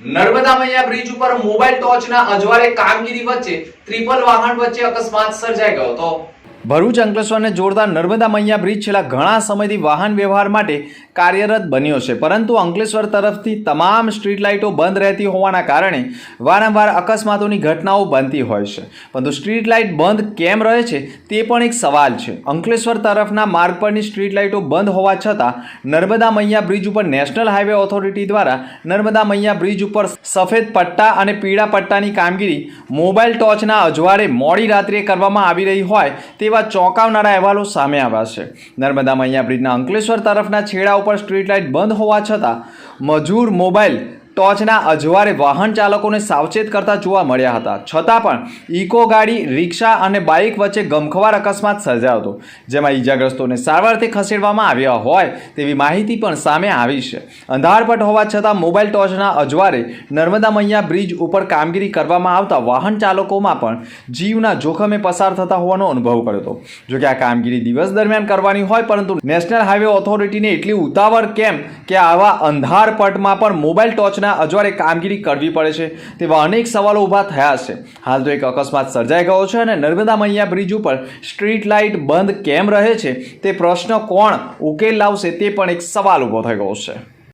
નર્મદા મૈયા bridge ઉપર mobile ટોર્ચના અજવાળે કામગીરી વચ્ચે ટ્રિપલ વાહન વચ્ચે અકસ્માત સર્જાઈ ગયો હતો. ભરૂચ અંકલેશ્વરને જોડતા નર્મદા મૈયા બ્રિજ છેલ્લા ઘણા સમયથી વાહન વ્યવહાર માટે કાર્યરત બન્યો છે. પરંતુ અંકલેશ્વર તરફથી તમામ સ્ટ્રીટ લાઇટો બંધ રહેતી હોવાના કારણે વારંવાર અકસ્માતોની ઘટનાઓ બનતી હોય છે. પરંતુ સ્ટ્રીટ લાઇટ બંધ કેમ રહે છે તે પણ એક સવાલ છે. અંકલેશ્વર તરફના માર્ગ પરની સ્ટ્રીટ લાઇટો બંધ હોવા છતાં નર્મદા મૈયા બ્રિજ ઉપર નેશનલ હાઈવે ઓથોરિટી દ્વારા નર્મદા મૈયા બ્રિજ ઉપર સફેદ પટ્ટા અને પીળા પટ્ટાની કામગીરી મોબાઈલ ટોચના અજવાળે મોડી રાત્રે કરવામાં આવી રહી હોય તેવા ચોંકાવનારા અહેવાલો સામે આવ્યા છે. નર્મદા મૈયા બ્રિજના અંકલેશ્વર તરફના છેડા ઉપર સ્ટ્રીટ લાઇટ બંધ હોવા છતાં મજૂર મોબાઈલ ટોર્ચના અજવારે વાહન ચાલકોને સાવચેત કરતા જોવા મળ્યા હતા. છતાં પણ ઇકો ગાડી, રિક્ષા અને બાઇક વચ્ચે ગમખવાર અકસ્માત સર્જાયો હતો, જેમાં ઈજાગ્રસ્તોને સારવારથી ખસેડવામાં આવ્યા હોય તેવી માહિતી પણ સામે આવી છે. અંધારપટ હોવા છતાં મોબાઈલ ટોર્ચના અજવારે નર્મદા મૈયા બ્રિજ ઉપર કામગીરી કરવામાં આવતા વાહન ચાલકોમાં પણ જીવના જોખમે પસાર થતા હોવાનો અનુભવ કર્યો હતો. જોકે આ કામગીરી દિવસ દરમિયાન કરવાની હોય, પરંતુ નેશનલ હાઈવે ઓથોરિટીને એટલી ઉતાવળ કેમ કે આવા અંધારપટમાં પણ મોબાઈલ ટોર્ચના અજવાળે કામગીરી કરવી પડે છે તેવા અનેક સવાલો ઊભા થયા છે. હાલ તો એક અકસ્માત સર્જાઈ ગયો છે અને નર્મદા મૈયા બ્રિજ ઉપર સ્ટ્રીટ લાઇટ બંધ કેમ રહે છે તે પ્રશ્ન કોણ ઉકેલ લાવશે તે પણ એક સવાલ ઊભો થઈ ગયો છે.